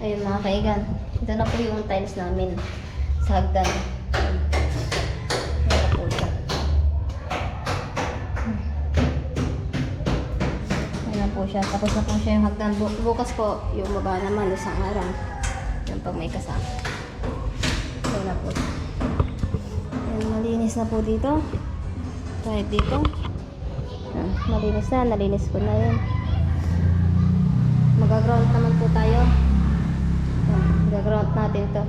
Ayun mga kaigan. Ito na po yung tiles namin sa hagdan. Ayan siya. Tapos na po siya yung hagdan. Bu- bukas po, yung baba naman, isang araw. Yung pag may kasama. Ayan na po. Ayan, malinis na po dito. Kahit dito. Ayan, malinis na. Nalinis ko na yun. Mag-ground naman po tayo. Ayan, Mag-ground natin to.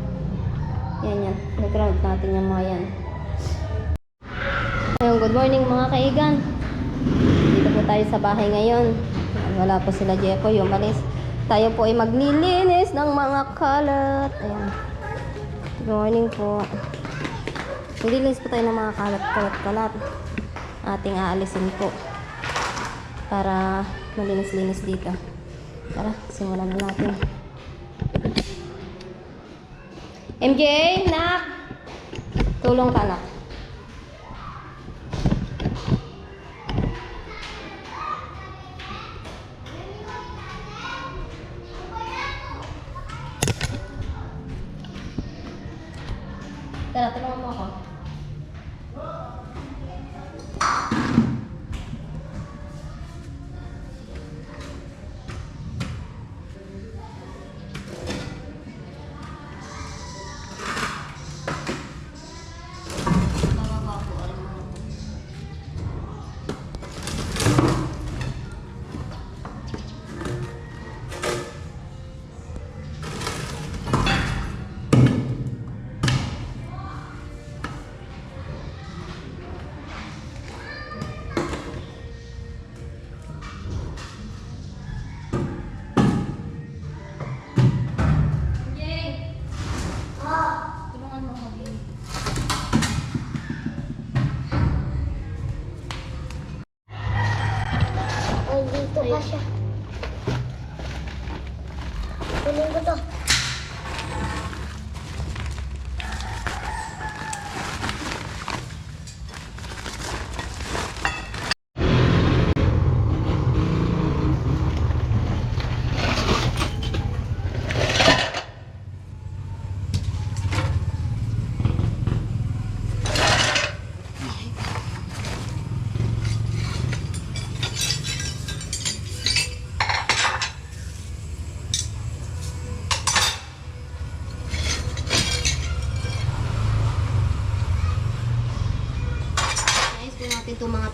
Yan yan. Mag-ground natin yung mga yan. Ayun, good morning mga kaigan. Dito po tayo sa bahay ngayon. Wala po sila Jeffoy, umalis. Tayo po ay maglilinis ng mga kalat. Ayan. Good morning po. Maglilinis po tayo ng mga kalat-kalat-kalat. Ating aalisin po. Para malinis-linis dito. Tara, simulan na natin. MJ, nak! Tulong ka, nak. Tara, tulungan mo ako.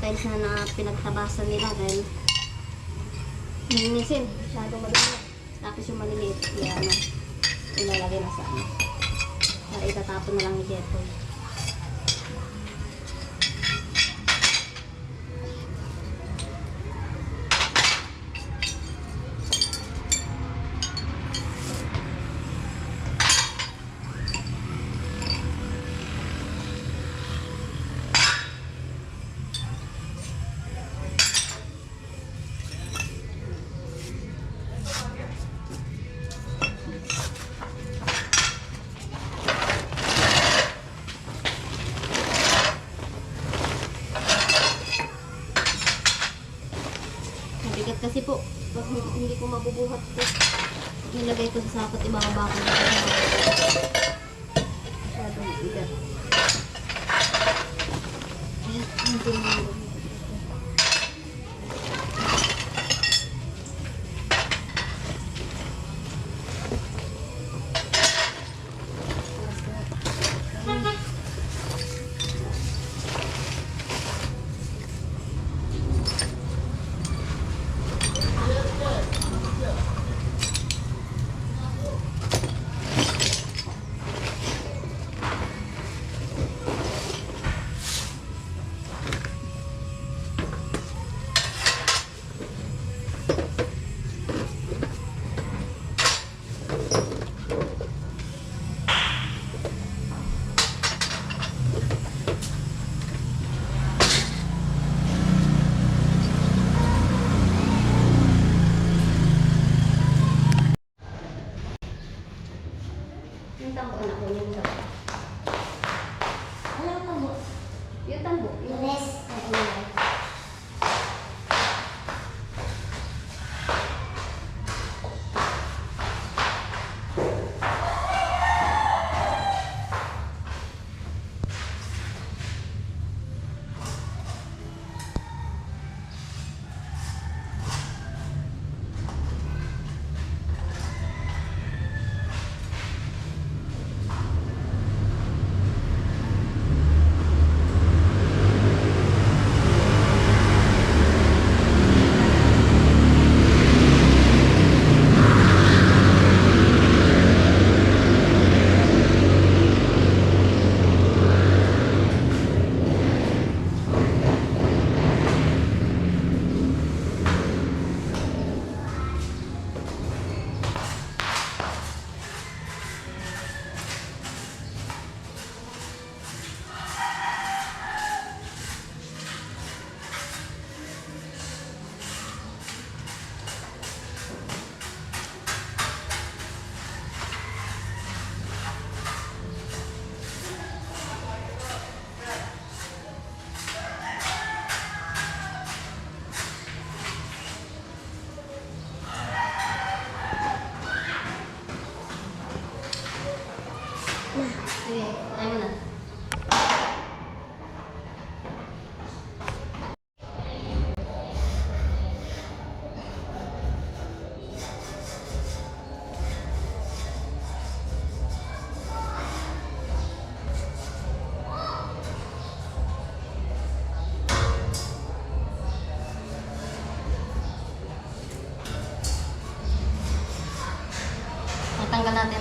Tiles na, na pinagtabasan nila dahil nilinisin. Masyadong madumi. Tapos yung maliliit, yan. Ilalagay na sa ano. Para itatapon na lang ni Jetoy. Kasi po. Pag hindi, ko mabubuhat po. Nilagay ko sa sakot ibababa ko. Masyadong bigat.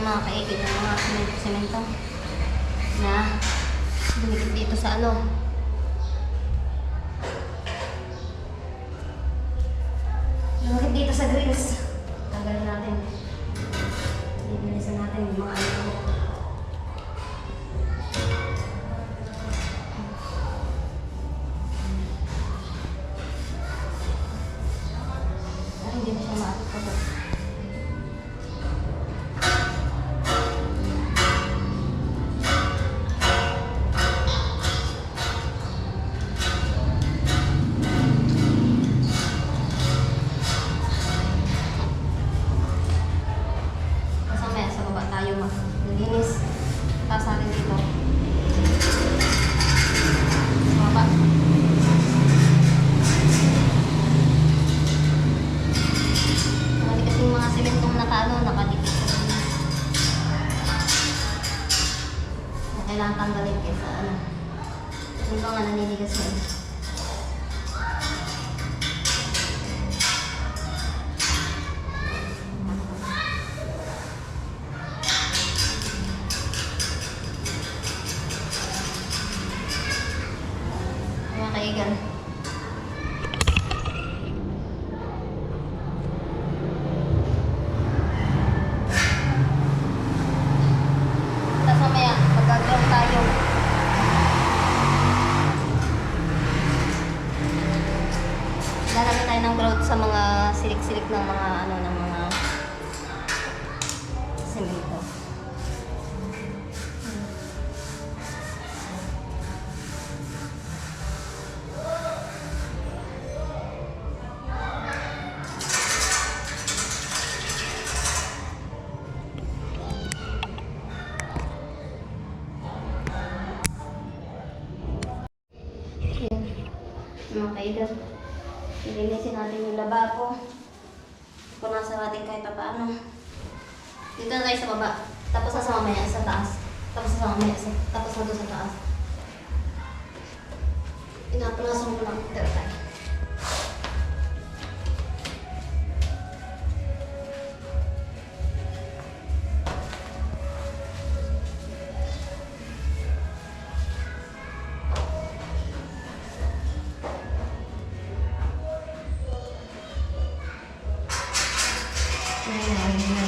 Mga kaigid ng mga semento-semento na dumikit dito sa ano. Na kailangan tanggalin kaysa ano. Yung ba nga naninigas na Mga kaigan. Ilinisin natin yung lababo. Punasan natin kahit pa paano. Dito na tayo sa baba. Tapos na sa mamaya sa taas. Tapos na sa mamaya sa, tapos na doon sa taas. Pinapunasan ko lang. Tira tayo. Ayan, ayan,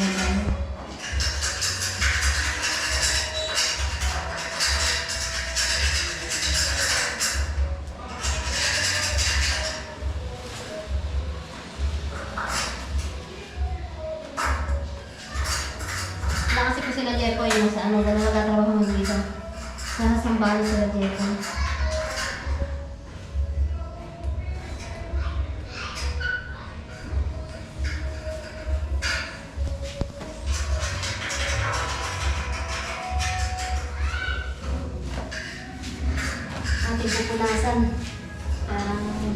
ating pupunasan. Um,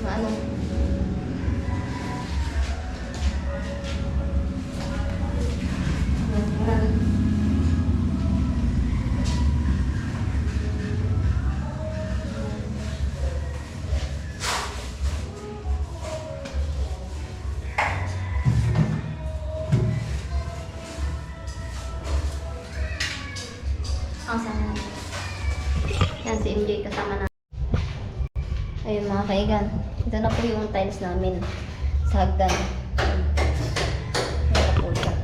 maano? Ayun mga kaigan. Ito na po yung tiles namin sa hagdan. Ito po siya.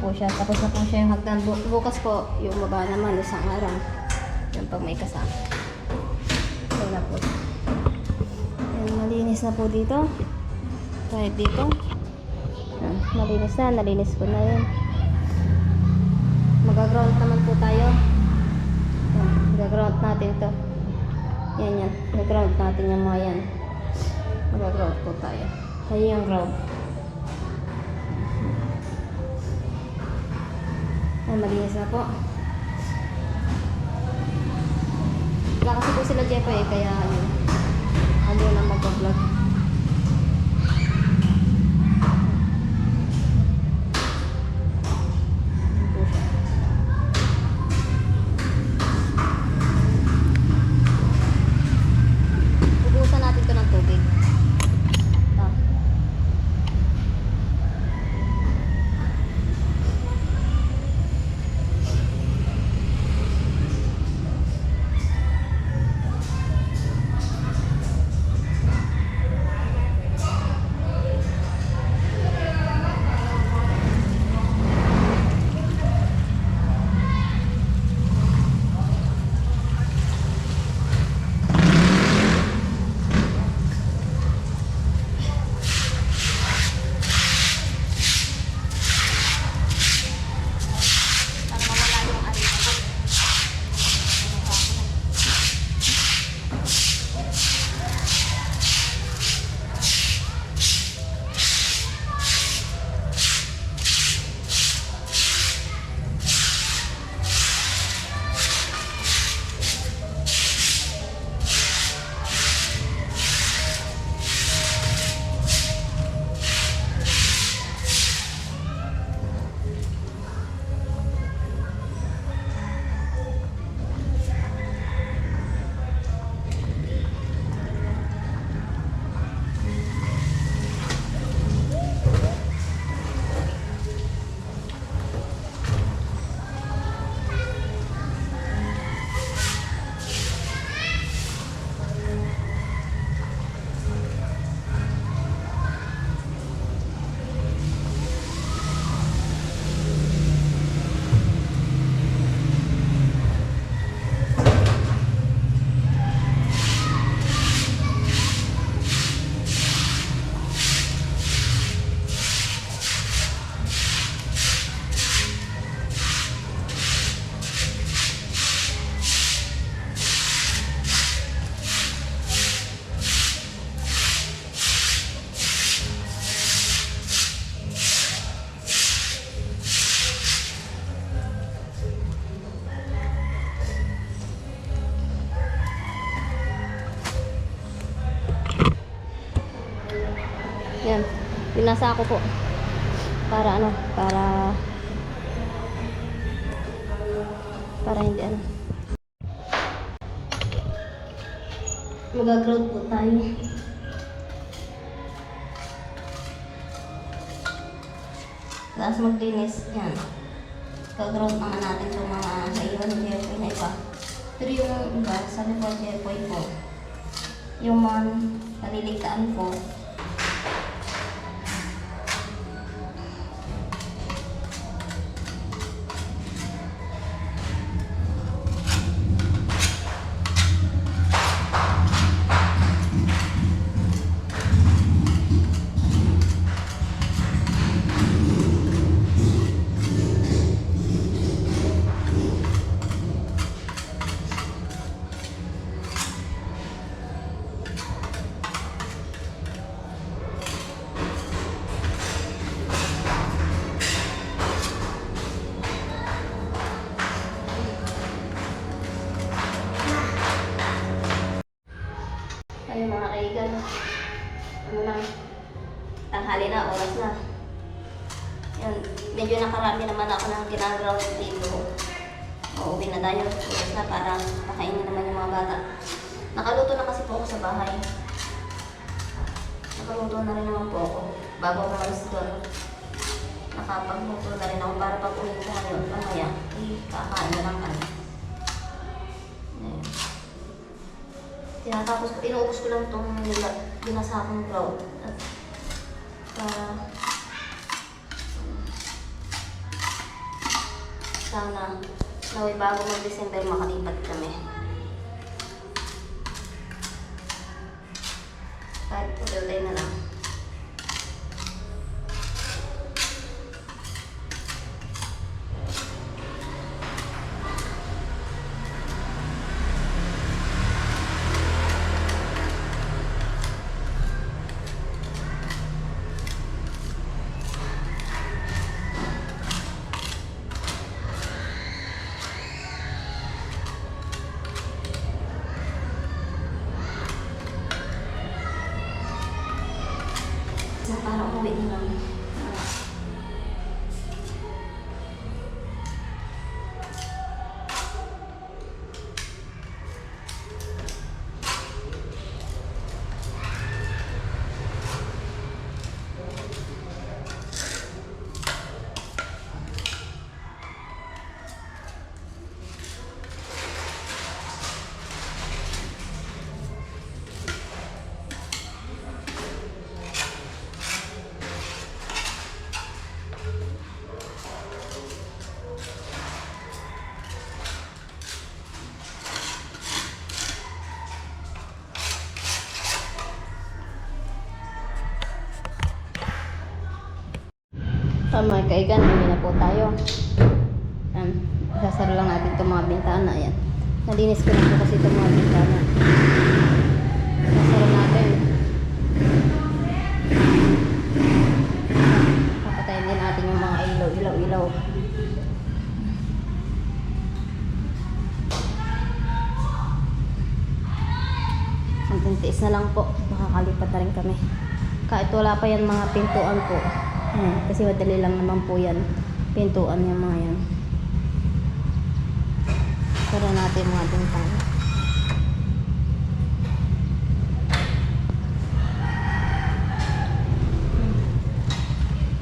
Po siya. Tapos na po siya yung hagdan. Bu- bukas po yung baba naman isang araw. Yan pag may kasama. Ayun na po siya. Malinis na po dito. Kahit dito. Yan, malinis na. Nalinis ko na yun. Magaground naman po tayo. Yan, magaground natin to. Yan yan. Magaground natin yung mga yan. Magaground po tayo. Ayun yung ground. Ay, malinis na po. Wala kasi po sila Jepo eh, kaya ano, ano na mag-vlog. Binasa ko po. Para ano, para para hindi ano. Mag-growth po tayo. Tapos maglinis. Yan. Gag-growth naman natin itong mga naiwan ni Jeffoy na iba. Pero yung iba, sabi ko Jeffoy po, yung mga naliligtaan ko, Uuwi na para pakainin naman yung mga bata. Nakaluto na kasi po ako sa bahay. Nakaluto na rin naman po ako. Bago ako malis doon. Nakapagluto na rin ako para pag uwi ko ngayon. Mamaya, eh, kakain na lang kami. Tinatapos ko, inuubos ko lang itong binasa kong grout. At para sana naway bago mag-December makalipat kami. Kahit tuloy na lang. So, mga kaigan, uwi na po tayo. Um, sasara lang natin itong mga bintana. Ayan. Nalinis ko na po kasi itong mga bintana. Sasara natin. Papatayin din natin yung mga ilaw, ilaw, ilaw. Hanggang tiis na lang po. Makakalipat na rin kami. Kahit wala pa yan mga pintuan po. Ayan, kasi madali lang naman po yan. Pintuan yung mga yan. Para natin mga bintana.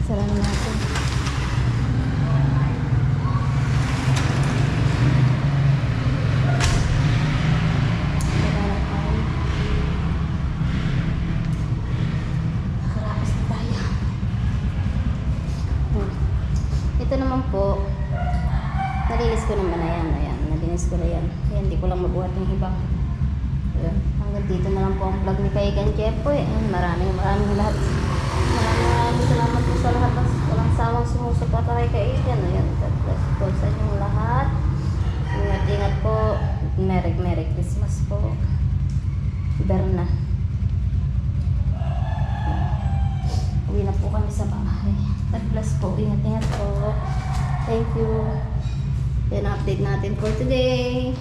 Sara na natin. Sara na tayo. Karakas na tayo. Hmm. Ito naman po, nalinis ko naman na yan. Ayan, nalinis ko na yan. Kaya hindi ko lang mabuhat yung iba. Ayan. Hanggang dito na lang po ang vlog ni Kaigan Jepo. Eh. Ayan, maraming maraming lahat. Maraming maraming salamat po sa lahat. ng Walang sawang sumusuporta kay Kaigan. Ayan, God bless po sa inyong lahat. Ingat-ingat po. Merry Merry Christmas po. Berna. Uwi na po kami sa bahay. God bless po. Ingat-ingat po. Thank you. Yan update natin for today.